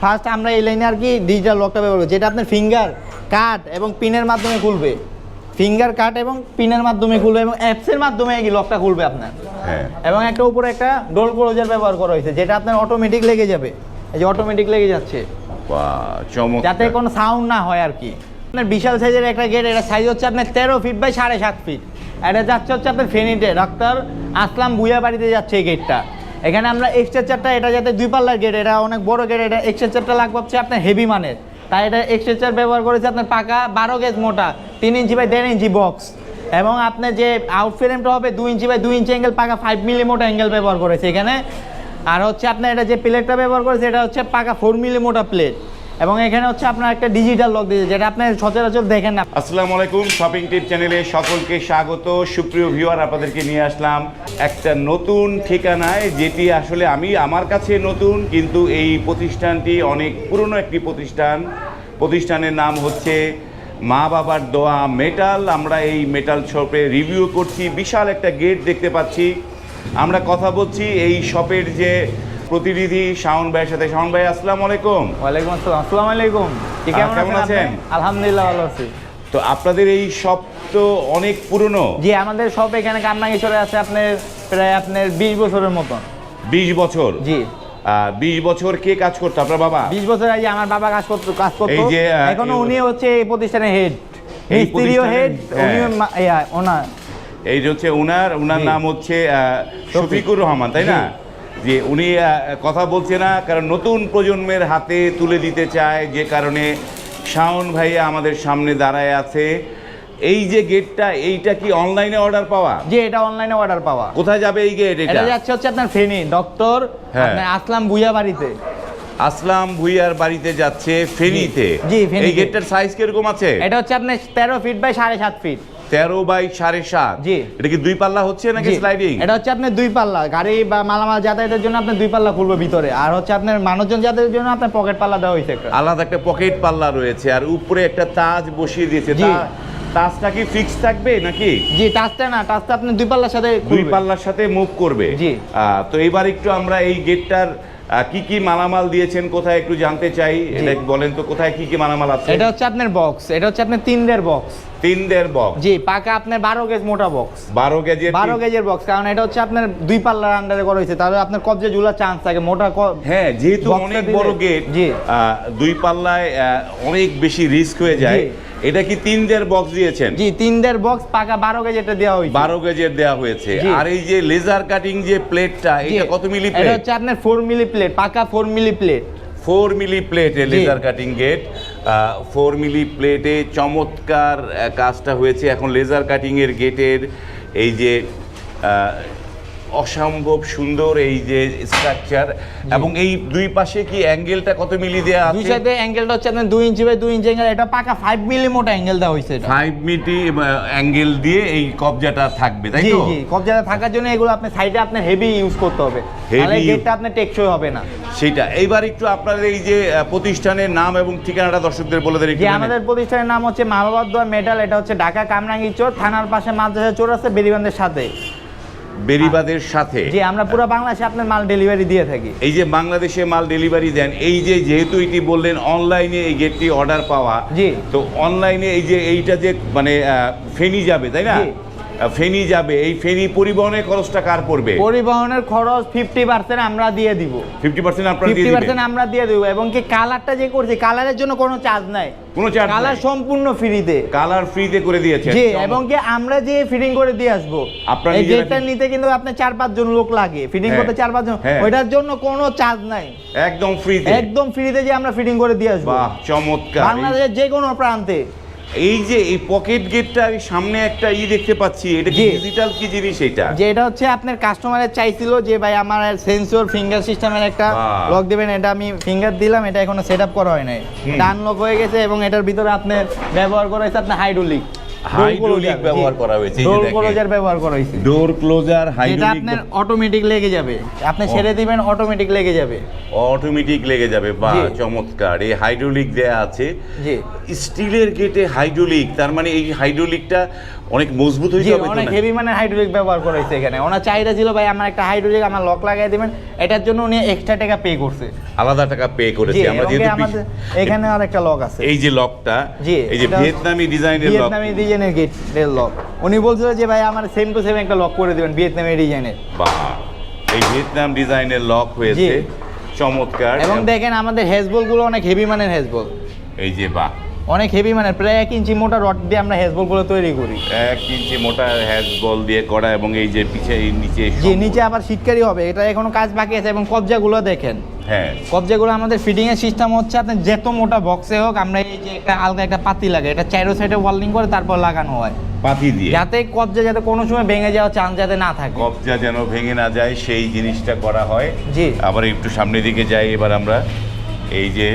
First আমরা এই লাইনে আর কি ডিজিটাল লকটা ব্যবহার করি যেটা আপনার ফিঙ্গার কাট এবং পিনের মাধ্যমে খুলবে। ফিঙ্গার কাট এবং পিনের মাধ্যমে খুলবে এবং অ্যাপসের মাধ্যমে এই লকটা খুলবে আপনার। হ্যাঁ। এবং একটা উপরে একটা ডোল ক্লোজার ব্যবহার করা হয়েছে যেটা আপনার অটোমেটিক লেগে যাবে। এই যে অটোমেটিক লেগে যাচ্ছে। যাতে কোনো সাউন্ড না হয় আর কি। আপনার বিশাল সাইজের একটা গেট এটা সাইজ হচ্ছে আপনার তেরো ফিট বাই সাড়ে সাত ফিট এটা যাচ্ছে হচ্ছে আপনার ফেনিটে ডাক্তার আসলাম বুয়া বাড়িতে যাচ্ছে এই গেটটা এখানে আমরা এক্সট্রা চারটা এটা যাতে দুই পাল্লার গেট এটা অনেক বড় গেট এটা এক্সট্রা চারটা লাগবে হচ্ছে আপনার হেভি মানের। তাই এটা এক্সট্রা চার ব্যবহার করেছে আপনার পাকা বারো গেজ মোটা, তিন ইঞ্চি বাই দেড় ইঞ্চি বক্স এবং আপনার যে আউট ফ্রেমটা হবে দুই ইঞ্চি বাই দুই ইঞ্চি অ্যাঙ্গেল পাকা ফাইভ মিলি মোটা অ্যাঙ্গেল ব্যবহার করেছে এখানে। আর হচ্ছে আপনার এটা যে প্লেটটা ব্যবহার করেছে, এটা হচ্ছে পাকা ফোর মিলি মোটা প্লেট এবং এখানে হচ্ছে আপনার একটা ডিজিটাল লক দিয়েছে, যেটা আপনি সচরাচর দেখেন না। আসসালামু আলাইকুম শপিং টিপ চ্যানেলে সকলকে স্বাগত। সুপ্রিয় ভিউয়ার আপনাদেরকে নিয়ে আসলাম একটা নতুন ঠিকানায়, যেটি আসলে আমি আমার কাছে নতুন, কিন্তু এই প্রতিষ্ঠানটি অনেক পুরনো একটি প্রতিষ্ঠান। প্রতিষ্ঠানের নাম হচ্ছে মা বাবার দোয়া মেটাল। আমরা এই মেটাল শপে রিভিউ করছি, বিশাল একটা গেট দেখতে পাচ্ছি। আমরা কথা বলছি এই শপের যে প্রতিনিধি শাওন ভাইয়ের সাথে। শাওন ভাই আসসালামু আলাইকুম। ওয়ালাইকুম আসসালাম। আসসালামু আলাইকুম। কেমন আছেন? আলহামদুলিল্লাহ ভালো আছি। তো আপনাদের এই শপ তো অনেক পুরনো। জি আমাদের সব এখানে চলে আছে আপনার প্রায় আপনার বিশ বছরের মতন। বিশ বছর? জি। বিশ বছর কে কাজ করতো? আপনার বাবা? বিশ বছর আগে আমার বাবা কাজ করতো কাজ করতো। এই যে, এখনও উনি হচ্ছে এই প্রতিষ্ঠানের হেড মিস্ত্রিও হেড উনি। ওনার। এই যে হচ্ছে উনার উনার নাম হচ্ছে শফিকুর রহমান তাই না? যে উনি কথা বলছে না কারণ নতুন প্রজন্মের হাতে তুলে দিতে চায় যে কারণে শাওন ভাইয়া আমাদের সামনে দাঁড়ায় আছে। এই যে গেটটা এইটা কি অনলাইনে অর্ডার পাওয়া? যে এটা অনলাইনে অর্ডার পাওয়া। কোথায় যাবে এই গেট এটা যাচ্ছে হচ্ছে আপনার ফেনী। ডক্টর হ্যাঁ। আসলাম বুইয়া বাড়িতে। আসলাম ভুইয়ার বাড়িতে যাচ্ছে ফেনীতে। জি। এই গেটটার সাইজ কীরকম আছে? এটা হচ্ছে আপনার তেরো ফিট বাই সাড়ে সাত ফিট তেরো বাই সাড়ে সাত। জি। এটা কি দুই পাল্লা হচ্ছে নাকি স্লাইডিং এটা হচ্ছে আপনার দুই পাল্লা। গাড়ি বা মালামাল যাতায়াতের জন্য আপনার দুই পাল্লা খুলবে ভিতরে। আর হচ্ছে আপনার মানুষজন যাতায়াতের জন্য আপনার পকেট পাল্লা দেওয়া হয়েছে একটা। আলাদা একটা পকেট পাল্লা রয়েছে আর উপরে একটা তাজ বসিয়ে দিয়েছে। তাজটা কি ফিক্স থাকবে নাকি? জি টাচটা না টাচটা আপনার দুই পাল্লার সাথে দুই পাল্লার সাথে মুভ করবে। জি। তো এবার একটু আমরা এই গেটটার কি কি মালামাল দিয়েছেন কোথায় একটু জানতে চাই। এটা বলেন তো কোথায় কি কি মালামাল আছে? এটা হচ্ছে আপনার বক্স এটা হচ্ছে আপনার তিনদের বক্স তিন দেড় বক্স জি পাকা আপনার বারো গেজ মোটা বক্স বারো কেজির বারো গেজের বক্স কারণ এটা হচ্ছে আপনার দুই পাল্লার আন্ডারে করা হয়েছে তাহলে আপনার কবজে ঝুলার চান্স থাকে মোটা হ্যাঁ যেহেতু অনেক বড় গেট জি। দুই পাল্লায় অনেক বেশি রিস্ক হয়ে যায়। এটা কি তিন দেড় বক্স দিয়েছেন? জি তিন দের বক্স পাকা বারো গেজ এটা দেওয়া হয়েছে। বারো গেজের দেওয়া হয়েছে। আর এই যে লেজার কাটিং যে প্লেটটা এটা কত মিলি এটা প্লেট হচ্ছে আপনার ফোর মিলি প্লেট পাকা four milli plate four milli প্লেটে laser cutting gate four milli প্লেটে চমৎকার কাজটা হয়েছে। এখন লেজার কাটিংয়ের গেটের এই যে অসম্ভব সুন্দর এই যে স্ট্রাকচার এবং এই দুই পাশে কি অ্যাঙ্গেলটা কত মিলি দেওয়া দুই সাইডে অ্যাঙ্গেলটা হচ্ছে আপনার দুই ইঞ্চি বাই দুই ইঞ্চি অ্যাঙ্গেল এটা পাকা ফাইভ মিলি মোটা অ্যাঙ্গেল দেওয়া হয়েছে এটা। ফাইভ মিটি অ্যাঙ্গেল দিয়ে এই কবজাটা থাকবে তাই তো? জি কবজাতে থাকার জন্য এগুলো আপনি সাইডে আপনার হেভি ইউজ করতে হবে। তাহলে গেটটা আপনার টেকসই হবে না। সেটা। এইবার একটু আপনার এই যে প্রতিষ্ঠানের নাম এবং ঠিকানাটা দর্শকদের বলে দেন একটু আমাদের প্রতিষ্ঠানের নাম হচ্ছে মামাবাদ মেটাল এটা হচ্ছে ঢাকা কামরাঙ্গি চোর থানার পাশে মাদ্রাসা চোর আছে বেরিবান্ধের সাথে। বেরিবাদের সাথে। যে আমরা পুরো বাংলাদেশে আপনার মাল ডেলিভারি দিয়ে থাকি। এই যে বাংলাদেশে মাল ডেলিভারি দেন এই যে যেহেতু এটি বললেন অনলাইনে এই গেটটি অর্ডার পাওয়া। তো অনলাইনে এই যে এইটা যে মানে ফেনি যাবে তাই না? ফেনি যাবে এই ফেনি পরিবহনের খরচটা কার পড়বে? পরিবহনের খরচ ফিফটি পার্সেন্ট আমরা দিয়ে দিব। ফিফটি পার্সেন্ট আপনারা দিয়ে ফিফটি দিবেন পার্সেন্ট আমরা দিয়ে দিব এবং কি কালারটা যে করছি কালারের জন্য কোনো চার্জ নাই। কোনো চার্জ কালার সম্পূর্ণ ফ্রিতে কালার ফ্রিতে করে দিয়েছেন। জি এবং কি আমরা যে ফিটিং করে দিয়ে আসব আপনারা এই নিজেরা নিতে কিন্তু আপনার চার পাঁচ জন লোক লাগে। ফিটিং হ্যাঁ, করতে চার পাঁচ জন হ্যাঁ। ওইটার জন্য কোনো চার্জ নাই। একদম ফ্রিতে একদম ফ্রিতে যে আমরা ফিটিং করে দিয়ে আসব। বাহ চমৎকার। বাংলাদেশের যে কোনো প্রান্তে। এই যে এই পকেট গেটটা সামনে একটা ই দেখতে পাচ্ছি এটা কি ডিজিটাল কি জিনিস এটা? যে এটা হচ্ছে আপনার কাস্টমারের চাইছিল যে ভাই আমার সেন্সর ফিঙ্গার সিস্টেমের একটা লক দিবেন এটা আমি ফিঙ্গার দিলাম এটা এখনও সেট আপ করা হয় নাই। এটা আনলক হয়ে গেছে এবং এটার ভিতরে আপনার ব্যবহার করা হয়েছে আপনার হাইড্রোলিক Hydraulic ব্যবহার করা হয়েছে, ডোর ক্লোজার ব্যবহার করা হয়েছে। ডোর ক্লোজার এটা আপনার অটোমেটিক লেগে যাবে। আপনি ছেড়ে দিবেন অটোমেটিক লেগে যাবে। অটোমেটিক লেগে যাবে বা চমৎকার। এই হাইড্রোলিক দেয়া আছে। জি। স্টিলের গেটে হাইড্রোলিক তার মানে এই হাইড্রোলিকটা অনেক মজবুত হবে তো অনেক হেভি মানে হাইড্রোলিক ব্যবহার করা হয়েছে এখানে। ওনার চাহিদা ছিল ভাই আমার একটা হাইড্রোলিক আমার লক লাগাই দিবেন। এটার জন্য উনি এক্সট্রা টাকা পে করছে। আলাদা টাকা পে করেছে। আমরা যেহেতু এখানে আর একটা লক আছে। এই যে লকটা এই যে ভিয়েতনামি ডিজাইনের লক ভিয়েতনামি ডিজাইনের গেট রেল লক উনি বলছিল যে ভাই আমার সেম টু সেম একটা লক করে দিবেন ভিয়েতনামি ডিজাইনের। বাহ! এই ভিয়েতনাম ডিজাইনের লক হয়েছে। চমৎকার। এবং দেখেন আমাদের হেজবলগুলো অনেক হেভি মানের হেজবল এই যে বাহ! অনেক হেভি মানে প্রায় এক ইঞ্চি মোটা রড দিয়ে আমরা হেজবলগুলো তৈরি করি। এক ইঞ্চি মোটা হ্যাজ বল দিয়ে করা এবং এই যে পিছে এই নিচে যে নিচে আবার শীতকারী হবে এটা এখনও কাজ বাকি আছে এবং কবজাগুলো দেখেন। হ্যাঁ। কবজাগুলো আমাদের ফিটিং এর সিস্টেম হচ্ছে আপনি যত মোটা বক্সে হোক আমরা এই যে একটা আলগা একটা পাতি লাগে এটা চাইরো সাইডে ওয়ার্লিং করে তারপর লাগানো হয়। পাতি দিয়ে। যাতে কবজা যাতে কোনো সময় ভেঙে যাওয়ার চান্স যাতে না থাকে। কবজা যেন ভেঙে না যায় সেই জিনিসটা করা হয়। জি। আবার একটু সামনের দিকে যাই এবার আমরা এই যে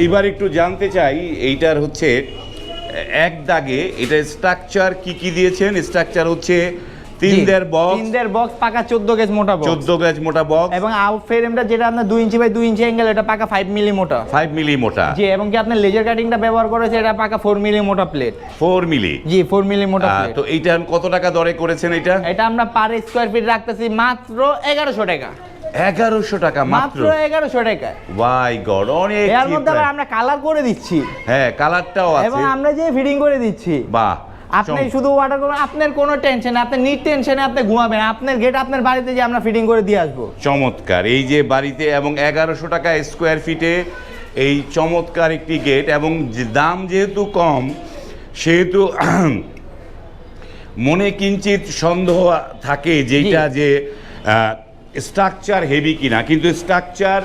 এইবার একটু জানতে চাই এইটার হচ্ছে এক দাগে এটা স্ট্রাকচার কি কি দিয়েছেন? স্ট্রাকচার হচ্ছে তিন দের বক্স তিন দের বক্স পাকা 14 গেজ মোটা বক্স চোদ্দ গজ মোটা বক্স এবং আউট ফ্রেমটা যেটা আপনার 2 ইঞ্চি বাই 2 ইঞ্চি অ্যাঙ্গেল এটা পাকা 5 মিলি মোটা। মিলি মোটা। জি এবং কি আপনি লেজার কাটিংটা ব্যবহার করেছে এটা পাকা 4 মিলি মোটা প্লেট মিলি জি 4 মিলি মোটা প্লেট তো এইটা কত টাকা দরে করেছেন এটা? এটা আমরা পার স্কয়ার ফিট রাখতেছি মাত্র 1100 টাকা। এগারোশো টাকা মাত্র। 1100 টাকা। ওয়াই গড অনেক এর মধ্যে আবার আমরা কালার করে দিচ্ছি। হ্যাঁ কালারটাও এবং আমরা যে ফিটিং করে দিচ্ছি। বাহ আপনি শুধু অর্ডার করুন আপনার কোনো টেনশন আপনি নিট টেনশনে আপনি ঘুমাবেন আপনার গেট আপনার বাড়িতে যে আমরা ফিটিং করে দিয়ে আসব। চমৎকার। এই যে বাড়িতে এবং এগারোশো টাকা স্কোয়ার ফিটে এই চমৎকার একটি গেট এবং দাম যেহেতু কম সেহেতু মনে কিঞ্চিত সন্দেহ থাকে যেটা যে স্ট্রাকচার হেভি কিনা কিন্তু স্ট্রাকচার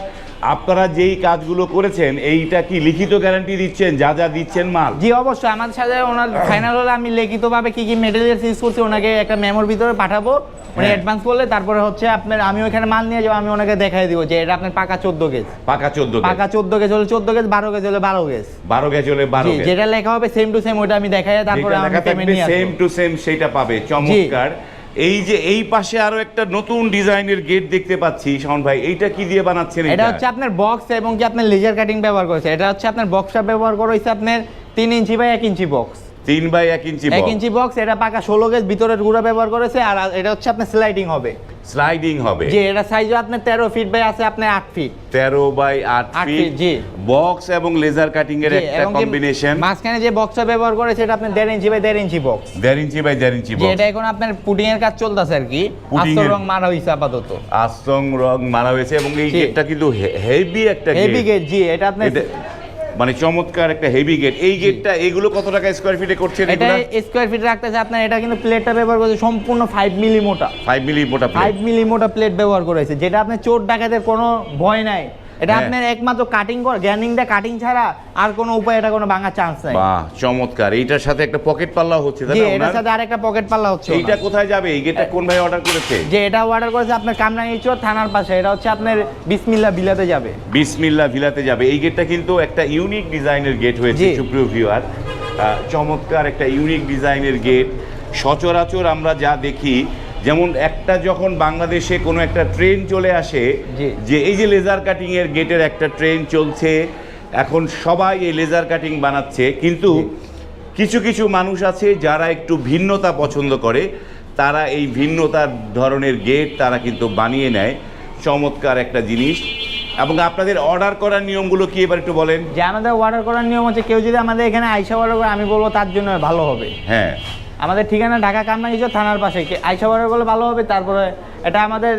আপনারা যেই কাজগুলো করেছেন এইটা কি লিখিত গ্যারান্টি দিচ্ছেন যা যা দিচ্ছেন মাল? জি অবশ্যই। আমাদের সাথে ওনার ফাইনাল হলে আমি লিখিতভাবে কি কি মেটেরিয়ালস ইউজ করছি ওনাকে একটা মেমোর ভিতরে পাঠাবো। হ্যাঁ। অ্যাডভান্স করলে তারপরে হচ্ছে আপনার আমি ওখানে মাল নিয়ে যাব আমি ওনাকে দেখাই দিব যে এটা আপনার পাকা চোদ্দ গেজ পাকা চোদ্দ পাকা চোদ্দ গেজ হলে চোদ্দ গেজ বারো গেজ হলে বারো গেজ বারো গেজ হলে বারো যেটা লেখা হবে সেম টু সেম ওইটা আমি দেখাই তারপরে আমি পেমেন্ট সেম টু সেম সেটা পাবে। চমৎকার। এই যে এই পাশে আরও একটা নতুন ডিজাইনের গেট দেখতে পাচ্ছি শাওন ভাই। এইটা কি দিয়ে বানাচ্ছেন এটা এটা হচ্ছে আপনার বক্স এবং কি আপনার লেজার কাটিং ব্যবহার করেছে এটা হচ্ছে আপনার বক্সটা ব্যবহার করেছে আপনার তিন ইঞ্চি বাই এক ইঞ্চি বক্স তিন বাই এক ইঞ্চি এক ইঞ্চি বক্স এটা পাকা ষোলো গেজ ভিতরের গুঁড়া ব্যবহার করেছে আর এটা হচ্ছে আপনার স্লাইডিং হবে। স্লাইডিং হবে। যে এটা সাইজও আপনার তেরো ফিট বাই আছে আপনার আট ফিট তেরো বাই আট আট ফিট জি। বক্স এবং লেজার কাটিং এর জি, একটা কম্বিনেশন মাঝখানে যে বক্সটা ব্যবহার করেছে এটা আপনার দেড় ইঞ্চি বাই দেড় ইঞ্চি বক্স দেড় ইঞ্চি বাই দেড় ইঞ্চি যে বক্স এটা এখন আপনার পুটিং এর কাজ চলতেছে আর কি। আস্তর রং মারা হয়েছে আপাতত। আস্তং রং মারা হয়েছে এবং এই জি। গেটটা কিন্তু হেভি একটা হেভি গেট গেট জি এটা আপনার মানে চমৎকার একটা হেভি গেট এই গেটটা এগুলো কত টাকা স্কোয়ার ফিটে করছেন এটা স্কয়ার ফিট রাখতেছে আপনার এটা কিন্তু প্লেটটা ব্যবহার করেছে সম্পূর্ণ ফাইভ মিলি মোটা। ফাইভ মিলি মোটা ফাইভ প্লেট মিলি মোটা প্লেট ব্যবহার করেছে যেটা আপনার চোর ডাকাতের কোনো ভয় নাই। এটা হ্যাঁ। আপনার একমাত্র কাটিং কর গ্যানিংটা কাটিং ছাড়া আর কোনো উপায় এটা কোনো ভাঙার চান্স নাই। বাহ চমৎকার। এইটার সাথে একটা পকেট পাল্লা হচ্ছে তাই না এটার সাথে আরেকটা পকেট পাল্লা হচ্ছে এইটা কোথায় যাবে? এই গেটটা কোন ভাই অর্ডার করেছে? যে এটা অর্ডার করেছে আপনার কামরাঙ্গিচর থানার পাশে এটা হচ্ছে আপনার বিসমিল্লা বিলাতে যাবে। বিসমিল্লা ভিলাতে যাবে। এই গেটটা কিন্তু একটা ইউনিক ডিজাইনের গেট হয়েছে সুপ্রিয় ভিউয়ার চমৎকার একটা ইউনিক ডিজাইনের গেট সচরাচর আমরা যা দেখি যেমন একটা যখন বাংলাদেশে কোনো একটা ট্রেন চলে আসে। যে এই যে লেজার কাটিং এর গেটের একটা ট্রেন চলছে এখন সবাই এই লেজার কাটিং বানাচ্ছে কিন্তু কিছু কিছু মানুষ আছে যারা একটু ভিন্নতা পছন্দ করে তারা এই ভিন্নতার ধরনের গেট তারা কিন্তু বানিয়ে নেয়। চমৎকার একটা জিনিস। এবং আপনাদের অর্ডার করার নিয়মগুলো কি এবার একটু বলেন? যে আমাদের অর্ডার করার নিয়ম হচ্ছে কেউ যদি আমাদের এখানে আইসা অর্ডার করে আমি বলব তার জন্য ভালো হবে। হ্যাঁ। আমাদের ঠিকানা ঢাকা কামরাঙ্গিচর থানার পাশে। আইসা অর্ডার করলে ভালো হবে তারপরে এটা আমাদের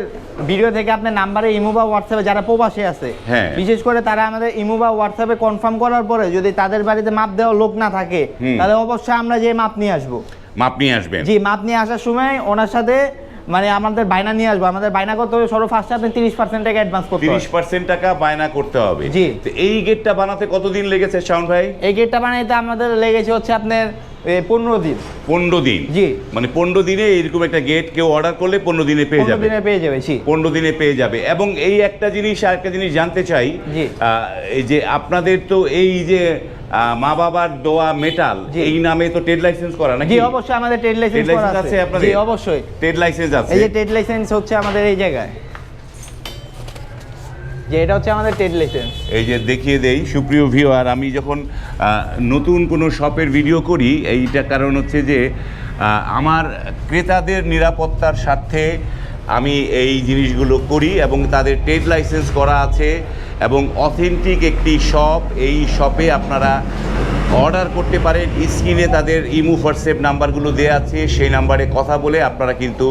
ভিডিও থেকে আপনার নাম্বারে ইমো বা হোয়াটসঅ্যাপে যারা প্রবাসী আছে হ্যাঁ। বিশেষ করে তারা আমাদের ইমো বা হোয়াটসঅ্যাপে কনফার্ম করার পরে যদি তাদের বাড়িতে মাপ দেওয়া লোক না থাকে তাহলে অবশ্যই আমরা যে মাপ নিয়ে আসব। মাপ নিয়ে আসবেন। জি মাপ নিয়ে আসার সময় ওনার সাথে মানে আমাদের বাইনা নিয়ে আসব। আমাদের বাইনা করতে হবে সর্ব ফার্স্টে আপনি তিরিশ পার্সেন্ট টাকা অ্যাডভান্স করতে তিরিশ হবে পার্সেন্ট টাকা বায়না করতে হবে। জি। তো এই গেটটা বানাতে কতদিন লেগেছে শাওন ভাই? এই গেটটা বানাইতে আমাদের লেগেছে হচ্ছে আপনার পনেরো দিন। পনেরো দিন? জি। মানে পনেরো দিনে এরকম একটা গেট কেউ অর্ডার করলে পনেরো দিনে পেয়ে যাবে। দিনে পেয়ে যাবে জি। পনেরো দিনে পেয়ে যাবে। এবং এই একটা জিনিস আর একটা জিনিস জানতে চাই যে আপনাদের তো এই যে মা বাবার দোয়া মেটাল। এই নামে তো ট্রেড লাইসেন্স করা নাকি? অবশ্যই আমাদের ট্রেড লাইসেন্স করা আছে। আপনাদের জি অবশ্যই। ট্রেড লাইসেন্স আছে? এই যে ট্রেড লাইসেন্স হচ্ছে আমাদের এই জায়গায়। যে এটা হচ্ছে আমাদের ট্রেড লাইসেন্স এই যে দেখিয়ে দেই সুপ্রিয় ভিউয়ার আমি যখন নতুন কোনো শপের ভিডিও করি এইটা কারণ হচ্ছে যে আমার ক্রেতাদের নিরাপত্তার স্বার্থে আমি এই জিনিসগুলো করি এবং তাদের ট্রেড লাইসেন্স করা আছে। অথেন্টিক একটি শপ। এই শপে আপনারা অর্ডার করতে পারেন। স্ক্রিনে তাদের ইমু হোয়াটসঅ্যাপ নাম্বারগুলো দেওয়া আছে। সেই নাম্বারে কথা বলে আপনারা কিন্তু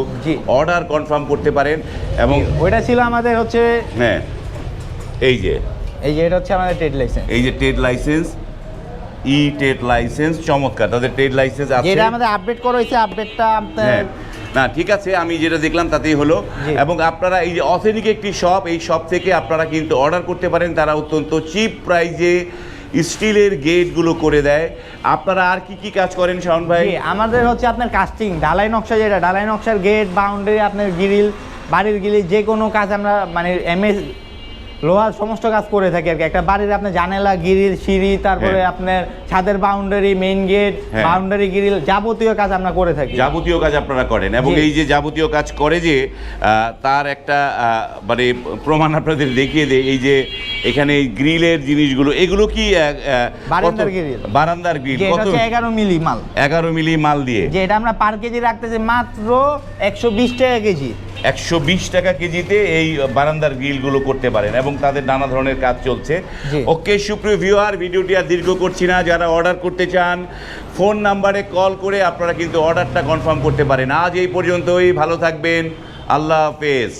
অর্ডার কনফার্ম করতে পারেন এবং ওইটা ছিল আমাদের হচ্ছে হ্যাঁ এই যে। এই যে এটা হচ্ছে আমাদের ট্রেড লাইসেন্স এই যে ট্রেড লাইসেন্স ই ট্রেড লাইসেন্স চমৎকার। তাদের ট্রেড লাইসেন্স আছে। যেটা আমাদের আপডেট করা হয়েছে আপডেটটা আপনার না ঠিক আছে আমি যেটা দেখলাম তাতেই হলো। এবং আপনারা এই যে অথেনিক একটি শপ এই শপ থেকে আপনারা কিন্তু অর্ডার করতে পারেন। তারা অত্যন্ত চিপ প্রাইজে স্টিলের গেটগুলো করে দেয়। আপনারা আর কি কি কাজ করেন শাওন ভাই? আমাদের হচ্ছে আপনার কাস্টিং ঢালাই নকশা যেটা ঢালাই নকশার গেট বাউন্ডারি আপনার গ্রিল বাড়ির গ্রিল যে কোনো কাজ আমরা মানে এমএস লোহার সমস্ত কাজ করে থাকি আর কি। একটা বাড়ির আপনার জানালা গিরিল সিঁড়ি তারপরে হ্যাঁ। আপনার ছাদের boundary main gate. Boundary grill যাবতীয় কাজ আমরা করে থাকি। যাবতীয় কাজ আপনারা করেন এবং এই যে যাবতীয় কাজ করে যে তার একটা মানে প্রমাণ আপনাদের দেখিয়ে দেয় এই যে এখানে গ্রিলের জিনিসগুলো এগুলো কি বারান্দার গ্রিল। বারান্দার গ্রিল কত? হচ্ছে এগারো মিলি মাল। এগারো মিলি মাল দিয়ে। যে এটা আমরা পার কেজি রাখতেছি মাত্র একশো বিশ টাকা কেজি। একশো বিশ টাকা কেজিতে এই বারান্দার গ্রিলগুলো করতে পারেন এবং তাদের নানা ধরনের কাজ চলছে। ওকে সুপ্রিয় ভিউয়ার ভিডিওটি আর দীর্ঘ করছি না। যারা অর্ডার করতে চান ফোন নাম্বারে কল করে আপনারা কিন্তু অর্ডারটা কনফার্ম করতে পারেন। আজ এই পর্যন্তই ভালো থাকবেন। আল্লাহ হাফেজ।